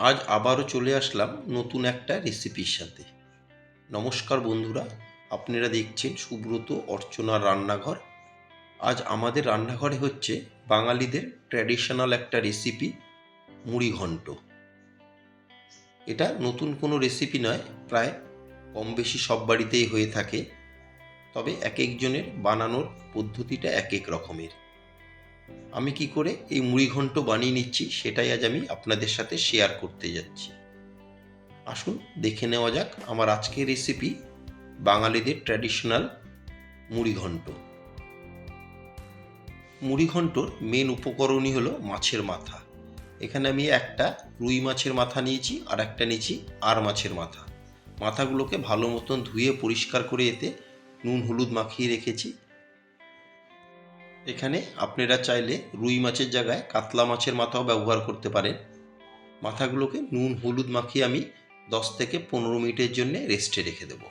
আজ আবারও চলে আসলাম নতুন একটা রেসিপির সাথে। নমস্কার বন্ধুরা, আপনারা দেখছেন সুব্রত অর্চনার রান্নাঘর। আজ আমাদের রান্নাঘরে হচ্ছে বাঙালিদের ট্র্যাডিশনাল একটা রেসিপি মুড়ি ঘন্ট। এটা নতুন কোনো রেসিপি নয়, প্রায় কম বেশি সব বাড়িতেই হয়ে থাকে। তবে এক একজনের বানানোর পদ্ধতিটা এক এক রকমের। আমি কি করে এই মুড়ি ঘন্ট বানিয়ে নিচ্ছি সেটাই আজ আমি আপনাদের সাথে শেয়ার করতে যাচ্ছি। আসুন দেখে নেওয়া যাক আমার আজকের রেসিপি বাঙালিদের ট্র্যাডিশনাল মুড়ি ঘন্ট। মুড়ি ঘন্টর মেন উপকরণই হলো মাছের মাথা। এখানে আমি একটা রুই মাছের মাথা নিয়েছি আর একটা নিয়েছি আর মাছের মাথা। মাথাগুলোকে ভালো মতন ধুয়ে পরিষ্কার করে এতে নুন, হলুদ মাখিয়ে রেখেছি। এখানে আপনারা চাইলে রুই মাছের জায়গায় কাতলা মাছের মাথাও ব্যবহার করতে পারেন। মাথাগুলোকে নুন, হলুদ মাখিয়ে আমি দশ থেকে পনেরো মিনিটের জন্য রেস্টে রেখে দেব।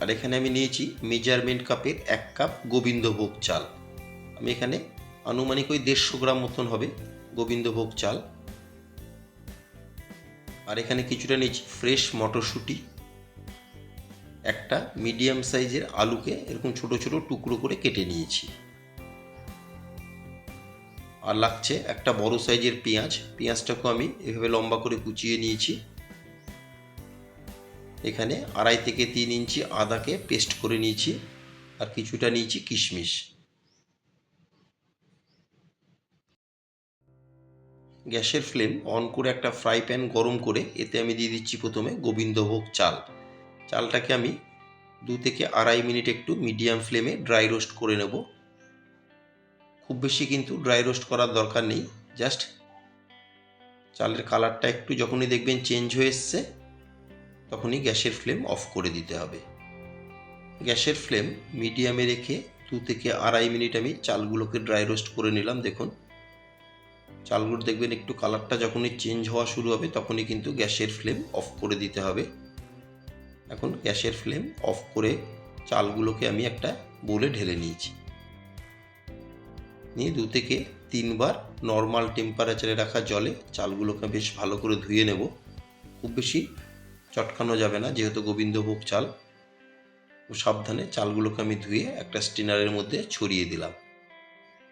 আর এখানে আমি নিয়েছি মেজারমেন্ট কাপের এক কাপ গোবিন্দভোগ চাল। আমি এখানে আনুমানিক ওই দেড়শো গ্রাম মতন হবে গোবিন্দভোগ চাল। আর এখানে কিছুটা নিয়েছি ফ্রেশ মটরশুঁটি। একটা মিডিয়াম সাইজের আলুকে এরকম ছোট ছোট টুকরো করে কেটে নিয়েছি। আর লাগছে একটা বড় সাইজের পেঁয়াজ। পেঁয়াজটাকে আমি এভাবে লম্বা করে কুচিয়ে নিয়েছি। এখানে আড়াই থেকে তিন ইঞ্চি আদাকে পেস্ট করে নিয়েছি আর কিছুটা নিয়েছি কিশমিশ। গ্যাসের ফ্লেম অন করে একটা ফ্রাই প্যান গরম করে এতে আমি দিয়ে দিচ্ছি প্রথমে গোবিন্দভোগ চাল। চালটাকে আমি দু থেকে আড়াই মিনিট একটু মিডিয়াম ফ্লেমে ড্রাই রোস্ট করে নেব। খুব বেশি কিন্তু ড্রাই রোস্ট করার দরকার নেই, জাস্ট চালের কালারটা একটু যখনই দেখবেন চেঞ্জ হয়ে এসছে, তখনই গ্যাসের ফ্লেম অফ করে দিতে হবে। গ্যাসের ফ্লেম মিডিয়ামে রেখে দু থেকে আড়াই মিনিট আমি চালগুলোকে ড্রাই রোস্ট করে নিলাম, দেখুন। চালগুলো দেখবেন একটু কালারটা যখনই চেঞ্জ হওয়া শুরু হবে, তখনই কিন্তু গ্যাসের ফ্লেম অফ করে দিতে হবে। এখন গ্যাসের ফ্লেম অফ করে চালগুলোকে আমি একটা বোলে ঢেলে নিয়েছি। নিয়ে দু থেকে তিনবার নর্মাল টেম্পারেচারে রাখা জলে চালগুলোকে বেশ ভালো করে ধুয়ে নেব। খুব বেশি চটকানো যাবে না, যেহেতু গোবিন্দভোগ চাল। সাবধানে চালগুলোকে আমি ধুয়ে একটা স্টিনারের মধ্যে ছড়িয়ে দিলাম,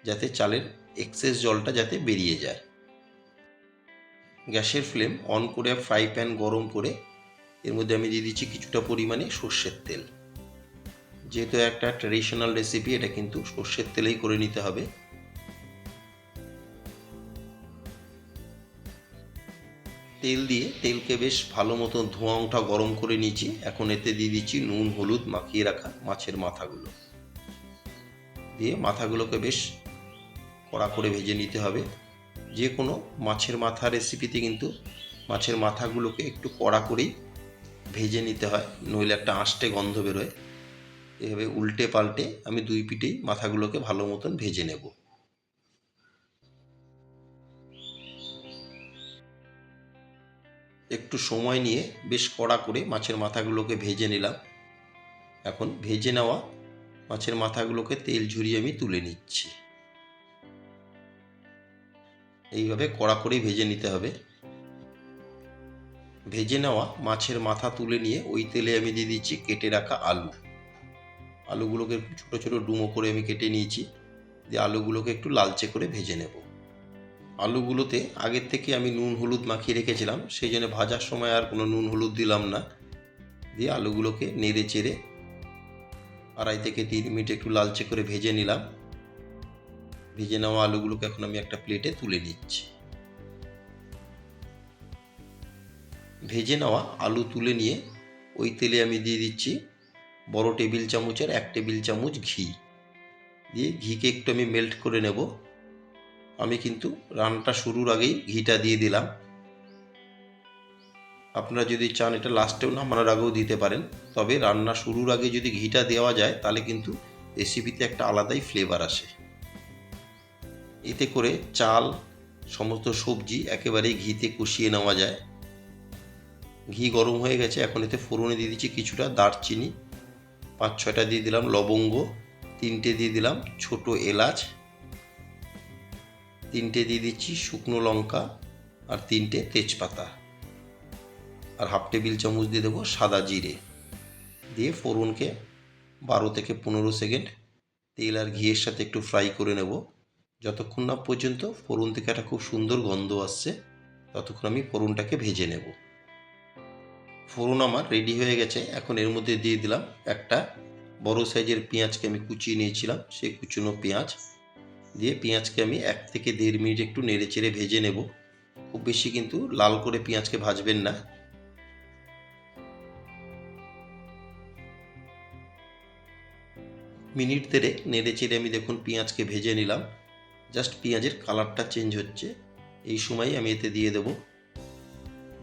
যাতে চালের এক্সেস জলটা যাতে বেরিয়ে যায়। গ্যাসের ফ্লেম অন করে ফ্রাই প্যান গরম করে এর মধ্যে আমি দিয়ে দিচ্ছি কিছুটা পরিমাণে সর্ষের তেল। যেহেতু একটা ট্র্যাডিশনাল রেসিপি এটা কিন্তু সর্ষের তেলেই করে নিতে হবে। তেল দিয়ে তেলকে বেশ ভালো মতো ধোঁয়া ওঠা গরম করে নিয়েছি। এখন এতে দিয়ে দিচ্ছি নুন, হলুদ মাখিয়ে রাখা মাছের মাথাগুলো। দিয়ে মাথাগুলোকে বেশ কড়া করে ভেজে নিতে হবে। যে কোনো মাছের মাথা রেসিপিতে কিন্তু মাছের মাথাগুলোকে একটু কড়া করেই ভেজে নিতে হয়, নইলে একটা আঁশটে গন্ধ বেরোয়। এভাবে উল্টে পাল্টে আমি দুই পিঠেই মাথাগুলোকে ভালো মতন ভেজে নেব। একটু সময় নিয়ে বেশ কড়া করে মাছের মাথাগুলোকে ভেজে নিলাম। এখন ভেজে নেওয়া মাছের মাথাগুলোকে তেল ঝুরিয়ে আমি তুলে নিচ্ছি। এইভাবে কড়া করেই ভেজে নিতে হবে। ভেজে নেওয়া মাছের মাথা তুলে নিয়ে ওই তেলে আমি দিয়ে দিচ্ছি কেটে রাখা আলু। আলুগুলোকে ছোটো ছোটো ডুমো করে আমি কেটে নিয়েছি। দিয়ে আলুগুলোকে একটু লালচে করে ভেজে নেব। আলুগুলোতে আগের থেকে আমি নুন, হলুদ মাখিয়ে রেখেছিলাম, সেই জন্য ভাজার সময় আর কোনো নুন, হলুদ দিলাম না। দিয়ে আলুগুলোকে নেড়ে চেড়ে আড়াই থেকে তিন মিনিট একটু লালচে করে ভেজে নিলাম। ভেজে নেওয়া আলুগুলোকে এখন আমি একটা প্লেটে তুলে নিচ্ছি। ভেজে নেওয়া আলু তুলে নিয়ে ওই তেলে আমি দিয়ে দিচ্ছি বড় টেবিল চামচের এক টেবিল চামচ ঘি। দিয়ে ঘিকে একটু আমি মেল্ট করে নেব। আমি কিন্তু রান্নাটা শুরুর আগেই ঘিটা দিয়ে দিলাম। আপনারা যদি চান এটা লাস্টেও নামানোর আগেও দিতে পারেন, তবে রান্না শুরুর আগে যদি ঘিটা দেওয়া যায়, তাহলে কিন্তু রেসিপিতে একটা আলাদাই ফ্লেভার আসে। এতে করে চাল, সমস্ত সবজি একেবারেই ঘিতে কষিয়ে নেওয়া যায়। ঘি গরম হয়ে গেছে, এখন এতে ফোড়নে দিয়ে দিচ্ছি কিছুটা দারচিনি। পাঁচ ছয়টা দিয়ে দিলাম লবঙ্গ, তিনটে দিয়ে দিলাম ছোট এলাচ, তিনটে দিয়ে দিচ্ছি শুকনো লঙ্কা আর তিনটে তেজপাতা। আর হাফ টেবিল চামচ দিয়ে দেবো সাদা জিরে। দিয়ে ফোড়নকে বারো থেকে পনেরো সেকেন্ড তেল আর ঘিয়ের সাথে একটু ফ্রাই করে নেব। যতক্ষণ না পর্যন্ত ফোড়ন থেকে একটা খুব সুন্দর গন্ধ আসছে, ততক্ষণ আমি ফোড়নটাকে ভেজে নেব। ফোড়ন আমার রেডি হয়ে গেছে। এখন এর মধ্যে দিয়ে দিলাম একটা বড় সাইজের পেঁয়াজকে আমি কুচিয়ে নিয়েছিলাম, সেই কুচনো পেঁয়াজ। দিয়ে পেঁয়াজকে আমি এক থেকে দেড় মিনিট একটু নেড়ে চেড়ে ভেজে নেব। খুব বেশি কিন্তু লাল করে পেঁয়াজকে ভাজবেন না। মিনিট দেড়ে নেড়ে চেড়ে আমি দেখুন পেঁয়াজকে ভেজে নিলাম। জাস্ট পেঁয়াজের কালারটা চেঞ্জ হচ্ছে। এই সময় আমি এতে দিয়ে দেব।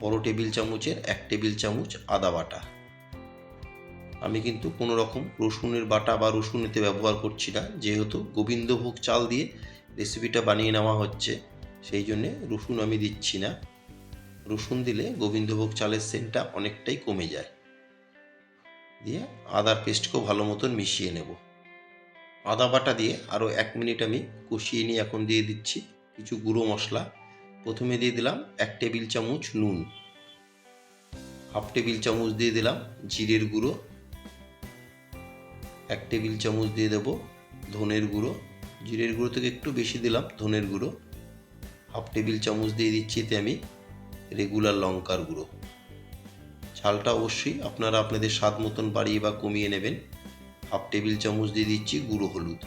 বড় টেবিল চামচের এক টেবিল চামচ আদা বাটা। আমি কিন্তু কোনো রকম রসুনের বাটা বা রসুন এতে ব্যবহার করছি না, যেহেতু গোবিন্দভোগ চাল দিয়ে রেসিপিটা বানিয়ে নেওয়া হচ্ছে, সেই জন্যে রসুন আমি দিচ্ছি না। রসুন দিলে গোবিন্দভোগ চালের সেন্টটা অনেকটাই কমে যায়। দিয়ে আদার পেস্টকেও ভালো মতন মিশিয়ে নেব। আদা বাটা দিয়ে আরও এক মিনিট আমি কষিয়ে নিয়ে এখন দিয়ে দিচ্ছি কিছু গুঁড়ো মশলা। প্রথমে দিয়ে দিলাম এক টেবিল চামচ নুন, হাফ টেবিল চামচ দিয়ে দিলাম জিরের গুঁড়ো, এক টেবিল চামচ দিয়ে দেব ধনের গুঁড়ো, জিরের গুঁড়ো থেকে একটু বেশি দিলাম ধনের গুঁড়ো, হাফ টেবিল চামচ দিয়ে দিচ্ছি এতে আমি রেগুলার লঙ্কার গুঁড়ো। ঝালটা অবশ্যই আপনারা আপনাদের স্বাদ মতন বাড়িয়ে বা কমিয়ে নেবেন। হাফ টেবিল চামচ দিয়ে দিচ্ছি গুঁড়ো হলুদ।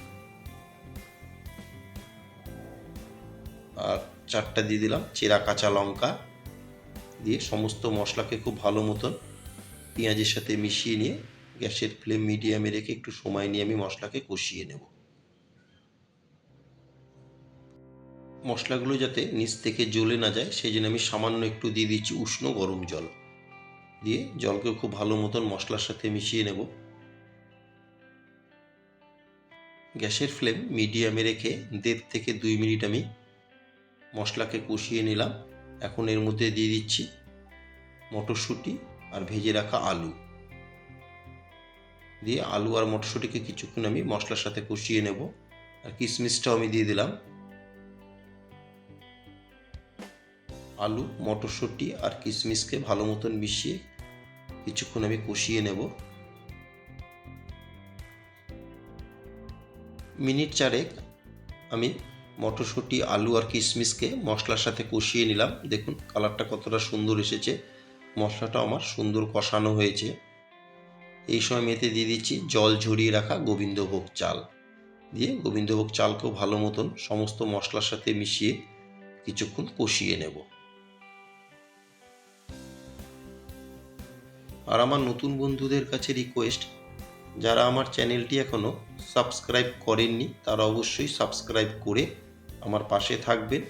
চারটা দিয়ে দিলাম, চেরা, কাঁচা লঙ্কা দিয়ে সমস্ত মশলাকে খুব ভালো মতন পেঁয়াজের সাথে মিশিয়ে নিয়ে গ্যাসের ফ্লেম মিডিয়ামে রেখে একটু সময় নিয়ে আমি মশলাকে কষিয়ে নেব। মশলাগুলো যাতে নিচ থেকে জ্বলে না যায় সেই জন্য আমি সামান্য একটু দিয়ে দিচ্ছি উষ্ণ গরম জল। দিয়ে জলকে খুব ভালো মতন মশলার সাথে মিশিয়ে নেব। গ্যাসের ফ্লেম মিডিয়ামে রেখে দেড় থেকে দুই মিনিট আমি মশলাকে কষিয়ে নিলাম। এখন এর মধ্যে দিয়ে দিচ্ছি মটরশুঁটি আর ভেজে রাখা আলু। দিয়ে আলু আর মটরশুঁটিকে কিছুক্ষণ আমি মশলার সাথে কষিয়ে নেব। আর কিশমিশটাও আমি দিয়ে দিলাম। আলু, মটরশুঁটি আর কিশমিশকে ভালো মতন মিশিয়ে কিছুক্ষণ আমি কষিয়ে নেব। মিনিট চারেক আমি মটরশুঁটি, আলু আর কিশমিশকে মশলার সাথে কষিয়ে নিলাম। দেখুন, কালারটা কতটা সুন্দর এসেছে। মশলাটা আমার সুন্দর কষানো হয়েছে। এই সময় মেতে দিয়ে দিচ্ছি জল ঝরিয়ে রাখা গোবিন্দভোগ চাল। দিয়ে গোবিন্দভোগ চালকেও ভালো মতন সমস্ত মশলার সাথে মিশিয়ে কিছুক্ষণ কষিয়ে নেব। আর আমার নতুন বন্ধুদের কাছে রিকোয়েস্ট যারা আমার চ্যানেলটি এখনও সাবস্ক্রাইব করেননি, তারা অবশ্যই সাবস্ক্রাইব করে আমার পাশে থাকবেন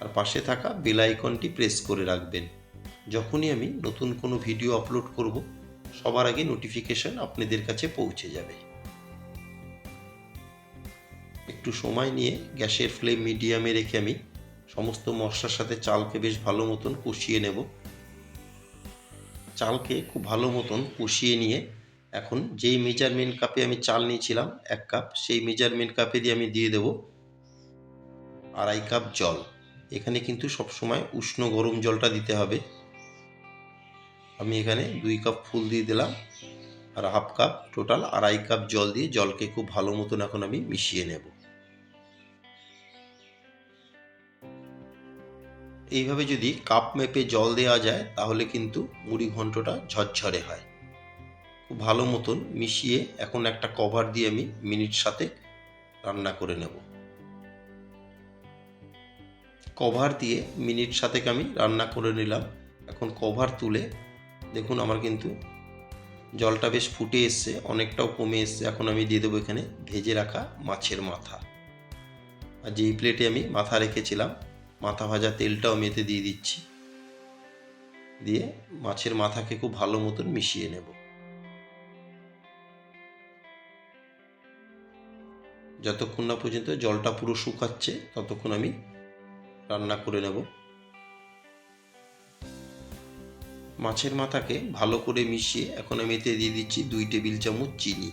আর পাশে থাকা বেল আইকনটি প্রেস করে রাখবেন। যখনই আমি নতুন কোনো ভিডিও আপলোড করব, সবার আগে নোটিফিকেশন আপনাদের কাছে পৌঁছে যাবে। একটু সময় নিয়ে গ্যাসের ফ্লেম মিডিয়ামে রেখে আমি সমস্ত মশলার সাথে চালকে বেশ ভালো মতন কষিয়ে নেব। চালকে খুব ভালো মতন কষিয়ে নিয়ে এখন যেই মেজারমেন্ট কাপে আমি চাল নিয়েছিলাম, এক কাপ সেই মেজারমেন্ট কাপে দিয়ে আমি দিয়ে দেব আড়াই কাপ জল। এখানে কিন্তু সবসময় উষ্ণ গরম জলটা দিতে হবে। আমি এখানে দুই কাপ ফুল দিয়ে দিলাম আর হাফ কাপ টোটাল আড়াই কাপ জল দিয়ে জলকে খুব ভালো মতন এখন আমি মিশিয়ে নেব। এইভাবে যদি কাপ মেপে জল দেওয়া যায় তাহলে কিন্তু মুড়ি ঘন্টটা ঝরঝরে হয়। খুব ভালো মতন মিশিয়ে এখন একটা কভার দিয়ে আমি মিনিট সাথে রান্না করে নেব। কভার দিয়ে মিনিট সাতেক আমি রান্না করে নিলাম। এখন কভার তুলে দেখুন আমার কিন্তু জলটা বেশ ফুটে এসছে, অনেকটাও কমে এসছে। এখন আমি দিয়ে দেবো এখানে ভেজে রাখা মাছের মাথা। আর যেই প্লেটে আমি মাথা রেখেছিলাম, মাথা ভাজা তেলটাও আমি এতে দিয়ে দিচ্ছি। দিয়ে মাছের মাথাকে খুব ভালো মতন মিশিয়ে নেব। যতক্ষণ না পর্যন্ত জলটা পুরো শুকাচ্ছে, ততক্ষণ আমি রান্না করে নেব। মাছের মাথাকে ভালো করে মিশিয়ে এখন আমি এতে দিয়ে দিচ্ছি দুই টেবিল চামচ চিনি।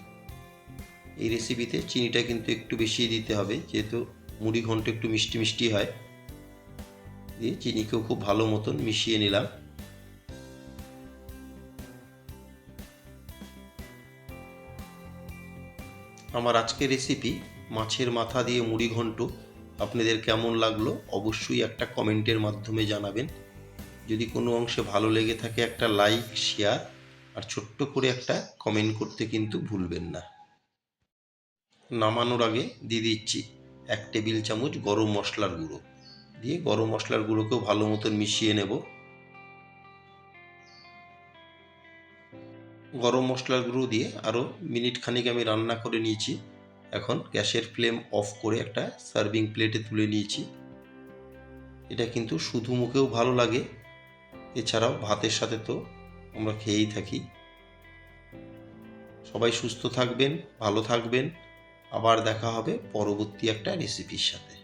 এই রেসিপিতে চিনিটা কিন্তু একটু বেশি দিতে হবে, যেহেতু মুড়ি ঘন্ট একটু মিষ্টি মিষ্টি হয়। দিয়ে চিনিকেও খুব ভালো মতন মিশিয়ে নিলাম। আমার আজকের রেসিপি মাছের মাথা দিয়ে মুড়ি ঘন্ট আপনাদের কেমন লাগল অবশ্যই একটা কমেন্টের মাধ্যমে জানাবেন। যদি কোনো অংশে ভালো লেগে থাকে একটা লাইক শেয়ার আর ছোট্ট করে একটা কমেন্ট করতে কিন্তু ভুলবেন না। নামানোর আগে দিয়ে দিচ্ছি এক টেবিল চামচ গরম মশলার গুঁড়ো। দিয়ে গরম মশলার গুঁড়োকেও ভালো মতন মিশিয়ে নেব। গরম মশলার গুঁড়ো দিয়ে আরও মিনিট খানিক আমি রান্না করে নিয়েছি। এখন গ্যাসের ফ্লেম অফ করে একটা সার্ভিং প্লেটে তুলে নিয়েছি। এটা কিন্তু শুধু মুখেও ভালো লাগে, এছাড়াও ভাতের সাথে তো আমরা খেয়েই থাকি। সবাই সুস্থ থাকবেন, ভালো থাকবেন, আবার দেখা হবে পরবর্তী একটা রেসিপির সাথে।